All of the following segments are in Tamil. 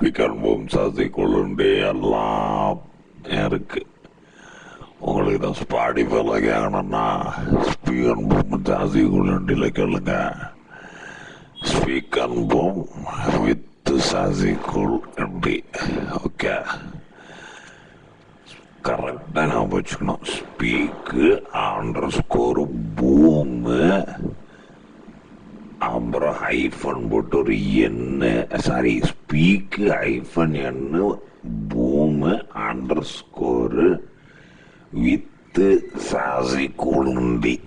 ஸ்பீக்கர் பூம் சாசி கொள்ளுண்டு எல்லாம் இருக்கு. உங்களுக்கு தான் ஸ்பாடிஃபைல கேட்கணும்னா ஸ்பீக்கர் பூம் சாசி கொள்ளுண்டில் கேளுங்க. ஸ்பீக்கர் பூம் வித் சாசி கொள்ளுண்டி ஓகே கரெக்டாக நான் வச்சுக்கணும். ஸ்பீக்கு அண்டர் ஸ்கோர் பூமு அப்புறம் ஹைஃபன் போட்டு ஒரு என்ன? சாரி ஸ்பீக்கு ஹைஃபன் என்ன? பூமு அண்டர் ஸ்கோரு வித்து சாசி குழுண்டி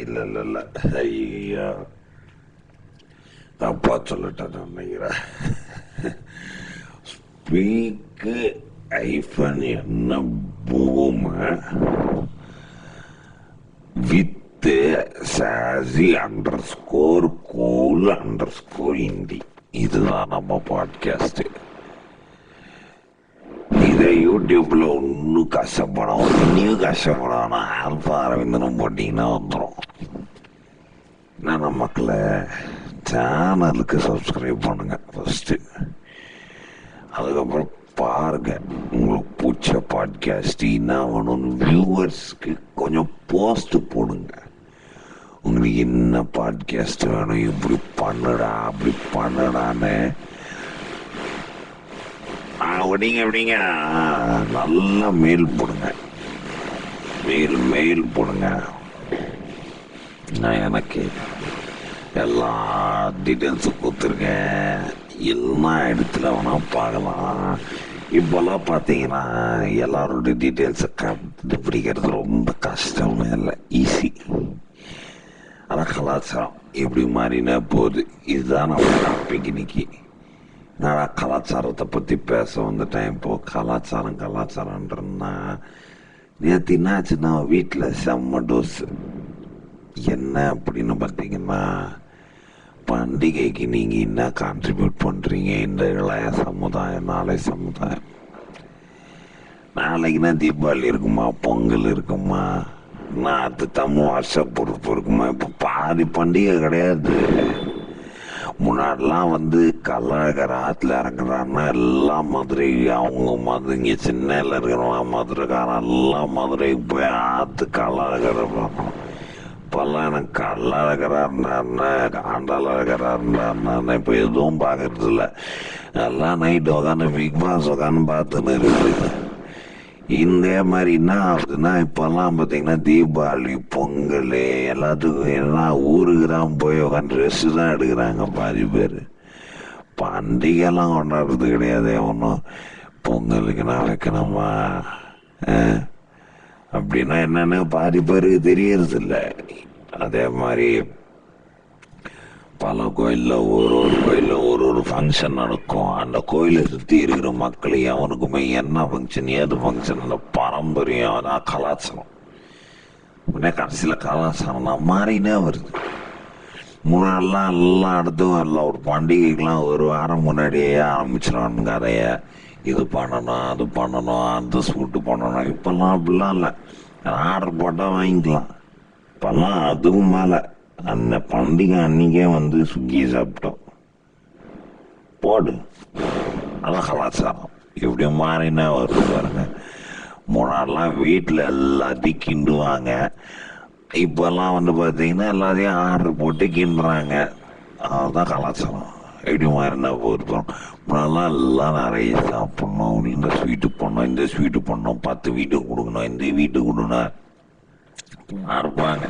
இல்லை இல்லை இல்லை. ஐயா. தப்பா சொல்லிட்டேன் நினைக்கிறேன். ஸ்பீக்கு ஐஃபன் என்ன? பூமு வித்து சாசி underscore cool underscore Hindi இதுதான் நம்ம பாட்காஸ்ட் இதை யூடியூப்ல ஒன்றும் கஷ்டப்படும் இன்னும் கஷ்டப்படும் ஆல்பா அரவிந்தனும் போட்டிங்கன்னா வந்துடும் என்ன மக்களை? சேனலுக்கு சப்ஸ்கிரைப் பண்ணுங்க ஃபர்ஸ்ட் அதுக்கப்புறம் பாருங்க உங்களுக்கு பிடிச்ச பாட்காஸ்ட் என்ன வேணும்னு வியூவர்ஸ்க்கு கொஞ்சம் போஸ்ட் போடுங்க. உங்களுக்கு என்ன பாட்காஸ்ட் வேணும்? இப்படி பண்ணுடா அப்படி பண்ணுடான்னு. அப்படிங்க அப்படிங்க நல்லா மெயில் போடுங்க. மெயில் மெயில் போடுங்க. நான் எனக்கு எல்லா டீட்டெயில்ஸும் கொடுத்துருக்கேன். எல்லா இடத்துல வேணா பார்க்கலாம். இப்போல்லாம் பார்த்தீங்கன்னா எல்லாரோட டீட்டெயில்ஸை கண்டுபிடிக்கிறது ரொம்ப கஷ்டமே இல்லை. ஈஸி ஆனால் கலாச்சாரம் எப்படி மாறினா போகுது இதுதான் நம்ம இன்னைக்கு நான் கலாச்சாரத்தை பற்றி பேச வந்துட்டேன் இப்போ கலாச்சாரம் கலாச்சாரன்றன்னா நேற்று என்னாச்சுன்னா வீட்டில் செம்ம டோஸ். என்ன அப்படின்னு பார்த்தீங்கன்னா பண்டிகைக்கு நீங்கள் என்ன கான்ட்ரிபியூட் பண்ணுறீங்க இந்த இளைய சமுதாயம் நாளை சமுதாயம். நாளைக்குன்னா தீபாவளி இருக்குமா? பொங்கல் இருக்குமா? நாற்று தமிழ் வருஷ பொறுப்பு இருக்குமா? இப்போ பாதி பண்டிகை கிடையாது. முன்னாடிலாம் வந்து கலாகர் ஆற்றுல இறங்குறான்னா எல்லாம் மதுரை அவங்க மதுரை இங்கே சென்னையில் இருக்கிறவங்க மதுரைக்காரன் எல்லாம் மதுரைக்கு போய் ஆற்று கல்லாகர இப்போல்லாம் எனக்கு கல்லாகரா இருந்தாருன்னா ஆண்டாள் இருந்தாருன்னா இப்போ எதுவும் பார்க்கறது இல்லை எல்லாம் நைட்டு உட்காந்து பிக் பாஸ் உட்காந்து பார்த்துன்னு இருக்குது. இந்த மாதிரி என்ன ஆகுதுன்னா இப்போல்லாம் பார்த்தீங்கன்னா தீபாவளி பொங்கல் எல்லாத்துக்கும் எல்லாம் ஊருக்கு தான் போய் உட்காந்து ரெஸ்ட்டு தான் எடுக்கிறாங்க பாதி பேர். பண்டிகைலாம் கொண்டாடுறது கிடையாது ஒன்றும். பொங்கலுக்கு நான் வைக்கணுமா அப்படின்னா என்னன்னு பாதி பேருக்கு தெரியறது அதே மாதிரி பல கோயிலில் ஒரு ஒரு கோயிலில் ஒரு ஒரு ஃபங்க்ஷன் நடக்கும். அந்த கோயிலை சுற்றி இருக்கிற மக்கள் அவனுக்குமே என்ன ஃபங்க்ஷன் ஏது ஃபங்க்ஷன் அந்த பாரம்பரியம் அதான் கலாச்சாரம். உடனே கடைசியில் கலாச்சாரம்னா மாறினே வருது. முன்னாடிலாம் எல்லா இடத்துக்கும் எல்லாம் ஒரு பண்டிகைக்கெலாம் ஒரு வாரம் முன்னாடியே ஆரம்பிச்சிடணும் கதையை. இது பண்ணணும் அது பண்ணணும் அந்த சூட்டு பண்ணணும். இப்போல்லாம் அப்படிலாம் இல்லை. ஆர்டர் போட்டால் வாங்கிக்கலாம். இப்போல்லாம் அதுவும் மேலே. அந்த பண்டிகை அன்னைக்கே வந்து சுக்கி சாப்பிட்டோம். போடு. அதான் கலாச்சாரம் இப்படி மாறினா வருது பாருங்க. முன்னாடிலாம் வீட்டில் எல்லாத்தையும் கிண்டுவாங்க. இப்போல்லாம் வந்து பார்த்தீங்கன்னா எல்லாத்தையும் ஆர்டர் போட்டு கிண்டுறாங்க. அதுதான் கலாச்சாரம். எப்படி மாறினா போகிறோம் முன்னாடிலாம் எல்லாம் நிறைய சாப்பிட்ணும். இந்த ஸ்வீட்டு பண்ணோம் இந்த ஸ்வீட்டு பண்ணோம் பத்து வீட்டுக்கு கொடுக்கணும் இந்த வீட்டுக்கு கொடுக்கணும். இருப்பாங்க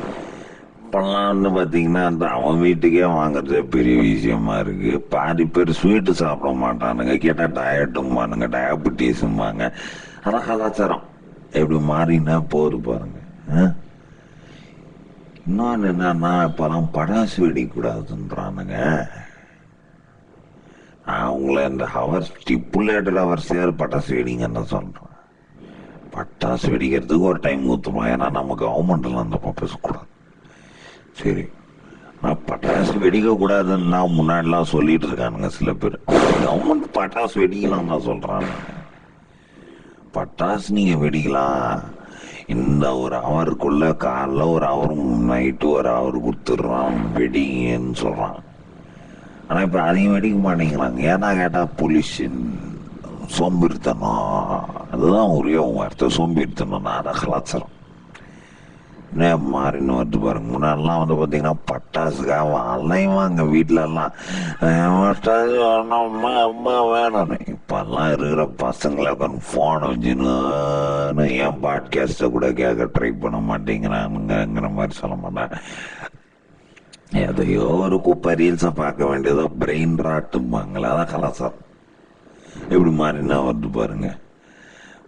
அப்பெல்லாம்னு வந்து பார்த்தீங்கன்னா அந்த அவன் வீட்டுக்கே வாங்குறது பெரிய விஷயமா இருக்கு. பாதி பேர் ஸ்வீட்டு சாப்பிட மாட்டானுங்க. கேட்டால் டயட்டும்பானுங்க டயபிட்டிஸும்பாங்க ஆனால் கலாச்சாரம் எப்படி மாறினா போகுது பாருங்க. இன்னொன்று என்னன்னா இப்போலாம் படாசு வெடிக்கூடாதுன்றானுங்க அவங்கள இந்த ஹவர் ஸ்டிப்புலேட்டட் ஹவர்ஸே பட்டாசு வெடிங்கன்னு சொல்கிறேன் பட்டாசு வெடிக்கிறதுக்கு ஒரு டைம் ஊற்றுமா ஏன்னா நம்ம கவர்மெண்ட்டில் அந்த பேசக்கூடாது சரி. நான் பட்டாசு வெடிக்க கூடாதுன்னு நான் முன்னாடிலாம் சொல்லிட்டு இருக்கானுங்க சில பேர். கவர்மெண்ட் பட்டாசு வெடிக்கலாம் தான் சொல்றாங்க. பட்டாசு நீங்க வெடிக்கலாம். இந்த ஒரு அவருக்குள்ள காலைல ஒரு அவர் நைட்டு ஒரு ஹவர் கொடுத்துட்றான் வெடிங்கன்னு சொல்றான். ஆனால் இப்போ அதையும் வெடிக்க மாட்டேங்கிறாங்க. ஏன்னா கேட்டால் பொல்யூஷன் சோம்பேறித்தனம். அதுதான் ஒரே வார்த்தை சோம்பேறித்தனம் நான் கலாச்சாரம் மாறின்னு வருது பாருங்க முன்னாடிலாம் வந்து பார்த்தீங்கன்னா பட்டாசுக்காக அலைவாங்க வீட்டிலலாம் பட்டாசு வேணும் அம்மா அம்மா வேணும்னு. இப்போல்லாம் இருக்கிற பசங்களை உட்காந்து ஃபோனை வச்சுன்னு ஏன் பாட்காஸ்ட்டை கூட கேட்க ட்ரை பண்ண மாட்டேங்கிறானுங்கிற மாதிரி சொல்ல மாட்டேன் எதையோ ஒரு குப்பை ரீல்ஸை பார்க்க வேண்டியதோ பிரெயின் ராட்டும்பாங்களே அதான் கலாச்சாரம் எப்படி மாறினா வருது பாருங்க.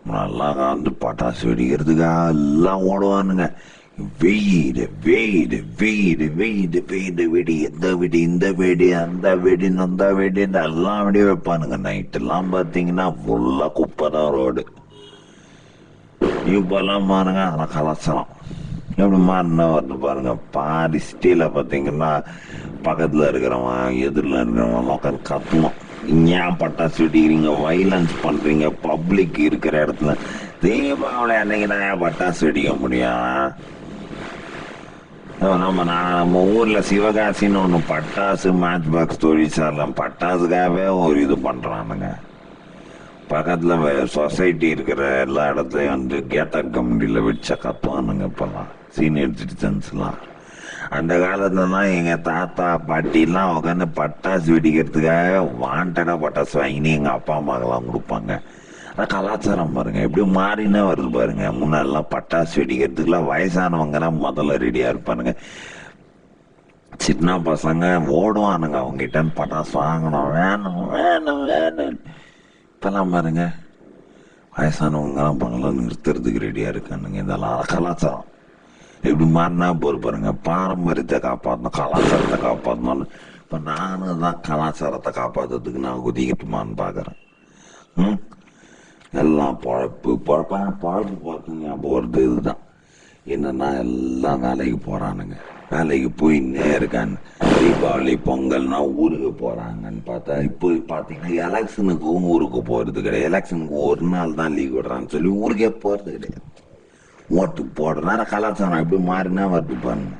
நல்லா வந்து பட்டாசு வெடிக்கிறதுக்காக எல்லாம் ஓடுவானுங்க. Wait wait wait wait wait வெடி எந்த வெடி இந்த வெடி அந்த வெடி அந்த வெடின்னு எல்லாம் வெடி வைப்பானுங்க. நைட்டெல்லாம் பார்த்தீங்கன்னா ஃபுல்லாக குப்பை தான் ரோடு இப்போல்லாம் பாருங்க அதெல்லாம் கலாச்சாரம் எப்படி மாறினா வந்து பாருங்க பாதி சிட்டியில் பார்த்தீங்கன்னா பக்கத்தில் இருக்கிறவன் எதிரில் இருக்கிறவன் உட்காந்து கத்தணும். ஏன் பட்டாசு வெடிக்கிறீங்க வைலன்ஸ் பண்ணுறீங்க பப்ளிக் இருக்கிற இடத்துல. தீபாவளி அன்னைக்கு தான் பட்டாசு வெடிக்க முடியும்? நம்ம நான் நம்ம ஊரில் சிவகாசின்னு ஒன்று பட்டாசு மேட்ச் பாக்ஸ் தொழிற்சாலை பட்டாசுக்காகவே ஒரு இது பண்ணுறானுங்க பக்கத்தில் சொசைட்டி இருக்கிற எல்லா இடத்துலையும் வந்து கேட்டர் கம்பெனியில் வச்ச கத்துவானுங்க இப்போல்லாம் சீனியர் சிட்டிசன்ஸ்லாம் அந்த காலத்துலலாம் எங்கள் தாத்தா பாட்டிலாம் உட்காந்து பட்டாசு வெடிக்கிறதுக்காக வாண்டடாக பட்டாசு வாங்கினு எங்கள் அப்பா அம்மாக்கெல்லாம் கொடுப்பாங்க. கலாச்சாரம் பாருங்க. எப்படி மாறினே வருது பாருங்க. முன்னாடிலாம் பட்டாசு வெடிக்கிறதுக்குலாம் வயசானவங்கலாம் முதல்ல ரெடியாக இருப்பானுங்க. சின்ன பசங்க ஓடுவானுங்க அவங்ககிட்ட பட்டாசு வாங்கணும். வேணும் வேணும் வேணும். இப்போல்லாம் பாருங்க. வயசானவங்கலாம் பண்ணலாம் நிறுத்துறதுக்கு ரெடியாக இருக்கானுங்க. இதெல்லாம் கலாச்சாரம். எப்படி மாறினா போர் பாருங்க. பாரம்பரியத்தை காப்பாற்றணும் கலாச்சாரத்தை காப்பாற்றணும்னு இப்போ நானும் தான் கலாச்சாரத்தை காப்பாற்றுறதுக்கு நான் குதிக்கட்டுமான்னு பார்க்குறேன் ம்? எல்லாம் பொழப்பு பொழப்பா பொழப்பு பார்த்துங்க போகிறது இதுதான். என்னன்னா எல்லாம் வேலைக்கு போகிறானுங்க வேலைக்கு போய் நேருக்கான் தீபாவளி பொங்கல்னா ஊருக்கு போகிறாங்கன்னு பார்த்தா இப்போ பார்த்தீங்கன்னா எலெக்ஷனுக்கும் ஊருக்கு போகிறது கிடையாது. எலெக்ஷனுக்கு ஒரு நாள் தான் லீவ் விடுறான்னு சொல்லி ஊருக்கே போகிறது கிடையாது. ஓட்டு போடுறதுனால கலாச்சாரம் எப்படி மாறினா வருது பாருங்க.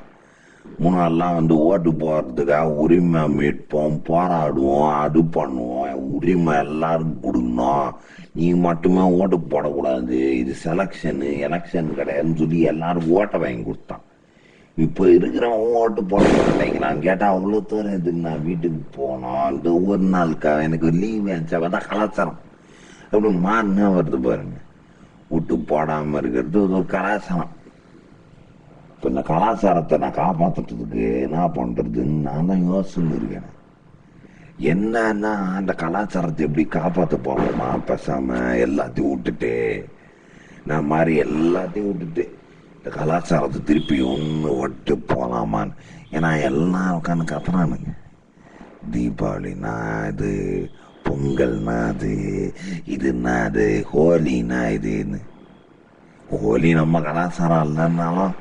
முன்னாடிலாம் வந்து ஓட்டு போடுறதுக்காக உரிமை மீட்போம் போராடுவோம் அது பண்ணுவோம். உரிமை எல்லாரும் கொடுக்கணும். நீ மட்டுமே ஓட்டு போடக்கூடாது. இது செலெக்ஷனு எலெக்ஷன் கிடையாதுன்னு சொல்லி எல்லாரும் ஓட்டை வாங்கி கொடுத்தான். இப்போ இருக்கிறவன் ஓட்டு போட மாட்டேங்கிறான் கேட்டால் அவ்வளோ தூரம் எதுக்கு நான் வீட்டுக்கு போனோம் இந்த ஒரு நாளுக்கா? எனக்கு லீவ் ஆச்சா? கலாச்சாரம். அப்படி மாறினா வருது பாருங்க. விட்டு போடாமல் இருக்கிறது ஒரு கலாச்சாரம். இப்போ இந்த கலாச்சாரத்தை நான் காப்பாற்றுறதுக்கு என்ன பண்ணுறதுன்னு நான் தான் யோசிச்சுன்னு இருக்கேன். என்னன்னா அந்த கலாச்சாரத்தை எப்படி காப்பாற்ற போகலாமா பேசாமல் எல்லாத்தையும் விட்டுட்டு நான் மாதிரி எல்லாத்தையும் விட்டுட்டு இந்த கலாச்சாரத்தை திருப்பி ஒன்று விட்டு போகலாமான்னு ஏன்னா எல்லாம் உட்காந்து கத்துறானுங்க தீபாவளினா இது பொங்கல்னா அது இதுன்னா அது ஹோலினா இதுன்னு. ஹோலி நம்ம கலாச்சாரம் இல்லைன்னாலும்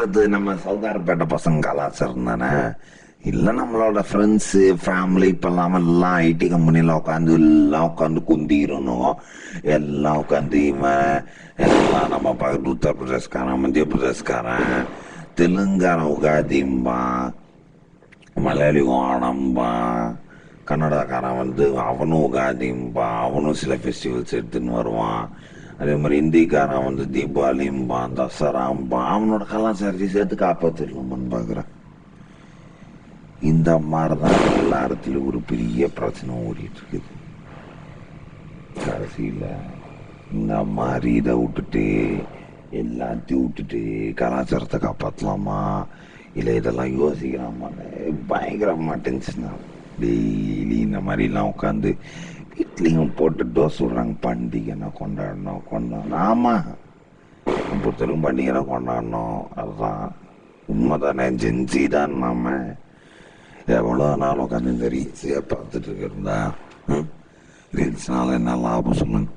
அது நம்ம சவுகாரப்பேட்டை பசங்க கலாச்சாரம் தானே? இல்லை நம்மளோட ஃப்ரெண்ட்ஸு ஃபேமிலி இப்போல்லாம் எல்லாம் ஐடி கம்பெனியில் உட்காந்து எல்லாம் உட்காந்து குந்திக்கிறணும் எல்லாம் உட்காந்து இவன் எல்லாம் நம்ம பக்கத்து உத்தரப்பிரதேஷ்காரன் மத்திய பிரதேஷ்காரன் தெலுங்கான உகாதிம்பான் மலையாளி ஓணம்பான் கன்னடாக்காரன் வந்து அவனும் உகாதிம்பான் அவனும் சில ஃபெஸ்டிவல்ஸ் எடுத்துன்னு வருவான். அதே மாதிரி இந்திக்காரன் வந்து தீபாவளிம்பான் தசராம்பான் அவனோட கலாச்சாரத்தை சேர்த்து காப்பாற்றிடலாமான்னு பார்க்குறேன். இந்த மாதிரி தான் எல்லாத்துலேயும் ஒரு பெரிய பிரச்சனை ஓடிட்டு இருக்குது கடைசியில் இந்த மாதிரி இதை விட்டுட்டு எல்லாத்தையும் விட்டுட்டு கலாச்சாரத்தை காப்பாற்றலாமா இல்லை இதெல்லாம் யோசிக்கலாமான்னு பயங்கரமாக டென்ஷன் டெய்லி இந்த மாதிரிலாம் உட்காந்து வீட்லேயும் போட்டு டோஸ் விட்றாங்க பண்டிகைனா கொண்டாடணும்? கொண்டாடணும். ஆமாம் பொறுத்தவரைக்கும் பண்டிகைனா கொண்டாடணும். அதுதான் உண்மை தானே ஜென்சி தான் நாம. எவ்வளோ நாள் உட்காந்து இந்த ரீல்ஸையாக பார்த்துட்டு இருக்கிறதா? ரீல்ஸ்னால என்ன லாபம் சொல்லுங்க.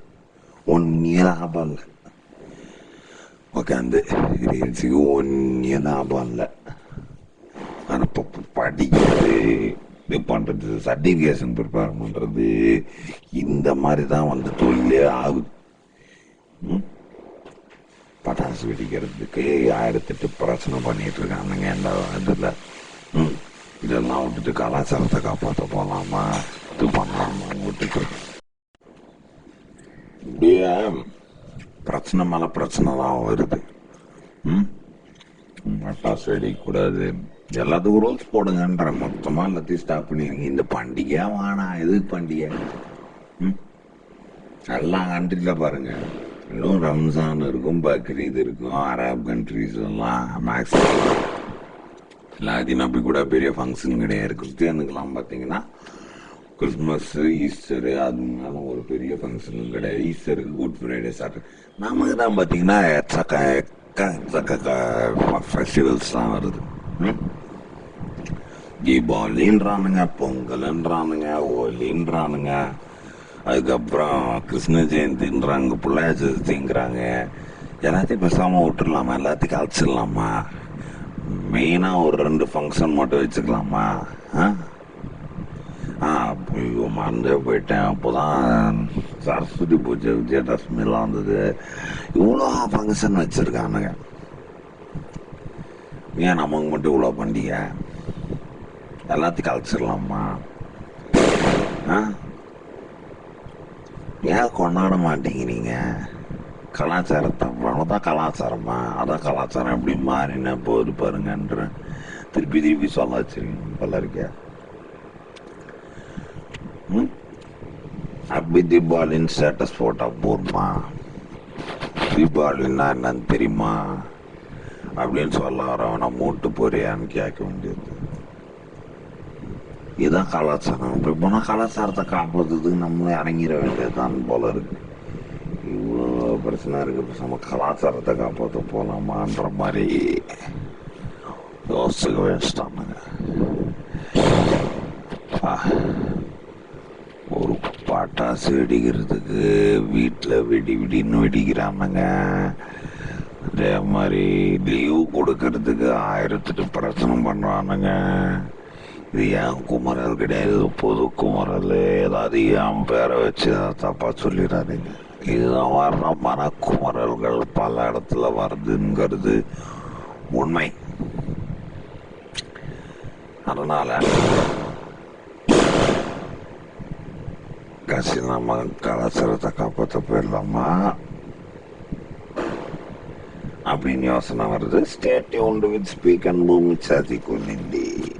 ஒன்றே லாபம் இல்லை. உட்காந்து ரீல்ஸுக்கு ஒன்றே லாபம் இல்லை. ஆனால் இப்போ படிக்கிறது. பண்ணுறது சர்டிஃபிகேஷன் ப்ரிப்பேர் பண்ணுறது இந்த மாதிரி தான் வந்து தொழிலே ஆகுது. பட்டாசு வெடிக்கிறதுக்கு ஆயிரத்தெட்டு பிரச்சனை பண்ணிட்டு இருக்கானுங்க இந்த இதில். ம்? இதெல்லாம் விட்டுட்டு கலாச்சாரத்தை காப்பாற்ற போகலாமா இது பண்ணலாமா? விட்டுட்டு. இப்படியே பிரச்சனை மேல பிரச்சனை தான் வருது. ம்? பட்டாசு வெடிக்கக்கூடாது. எல்லாத்துக்கும் ரூல்ஸ் போடுங்கன்ற மொத்தமா எல்லாத்தையும் ஸ்டாப் பண்ணிடுங்க. இந்த பண்டிகை வேணாம் எது பண்டிகை? ம்? எல்லா கண்ட்ரியில் பாருங்க. இன்னும் ரம்ஜான் இருக்கும் பக்ரீத் இருக்கும் அரப் கண்ட்ரிஸ் எல்லாம் மேக்ஸிமம் எல்லாத்தையும் அப்படி கூட பெரிய ஃபங்க்ஷன் கிடையாது. கிறிஸ்டியனுக்கெல்லாம் பார்த்தீங்கன்னா கிறிஸ்மஸ் ஈஸ்டரு அது மேலே ஒரு பெரிய ஃபங்க்ஷனும் கிடையாது. ஈஸ்டருக்கு குட் ஃப்ரைடே சாட்டர்டே நமக்கு தான் பார்த்தீங்கன்னா எச்சக்க ஃபெஸ்டிவல்ஸ் ஃபெஸ்டிவல்ஸ்லாம் வருது. ம்? தீபாவளின்றானுங்க பொங்கல்ன்றானுங்க ஹோலின்றானுங்க அதுக்கப்புறம் கிருஷ்ண ஜெயந்தின்றாங்க பிள்ளைய சதுர்த்திங்கிறாங்க. எல்லாத்தையும் பேசாமல் விட்டுடலாமா எல்லாத்தையும் கழிச்சிடலாமா மெயினாக ஒரு ரெண்டு ஃபங்க்ஷன் மட்டும் வச்சுக்கலாமா? ஆ? ஆ ஐயோ மறந்தே போயிட்டேன். அப்போதான் சரஸ்வதி பூஜை விஜயதசமிலாம் வந்தது. இவ்வளோ ஃபங்க்ஷன் வச்சுருக்கானுங்க. ஏன் நமக்கு மட்டும் இவ்வளோ பண்டிகை? எல்லாத்தையும் கழிச்சிடலாமா ஆ? ஏன் கொண்டாட மாட்டேங்கிறீங்க கலாச்சாரத்தை அவ்வளோதான் கலாச்சாரமா? அதான் கலாச்சாரம் எப்படி மாறின போது பாருங்கன்ற. திருப்பி திருப்பி சொல்ல வச்சிருக்கீங்க போல இருக்கே. ம்? அப்படி தீபாவளின்னு ஸ்டேட்டஸ் போட்டா போதுமா? தீபாவளின்னா என்னன்னு தெரியுமா? அப்படின்னு சொல்ல வரவனை மூட்டு போறியான்னு கேட்க வேண்டியது. இதுதான் கலாச்சாரம். இப்படி போனால் கலாச்சாரத்தை காப்பாற்றுறதுக்கு நம்மளே இறங்கிட வேண்டியதுதான் போல இருக்கு. இவ்வளோ பிரச்சனை இருக்கு. இப்போ நம்ம கலாச்சாரத்தை காப்பாற்ற போகலாமான்ற மாதிரி யோசிக்க வச்சுட்டானுங்க ஒரு பட்டாசு வெடிக்கிறதுக்கு வீட்டில் வெடி வெடின்னு வெடிக்கிறானுங்க. அதே மாதிரி லீவு கொடுக்கறதுக்கு ஆயிரத்துட்டு பிரச்சனை பண்ணுறானுங்க இது ஏன் குமரல் கிடையாது பொது குமரல் ஏதாவது என் பேரை வச்சு ஏதாவது தப்பா சொல்லிடாதீங்க. இதுதான் வர்ற மனக்குமரல்கள் பல இடத்துல வருதுங்கிறது உண்மை. அதனால கசி நம்ம கலாச்சாரத்தை காப்பாற்ற போயிடலாமா? அப்படின்னு யோசனை வருது. ஸ்டேட் வித் ஸ்பீக் அண்ட் பூமி சாதி கொல்லிண்டி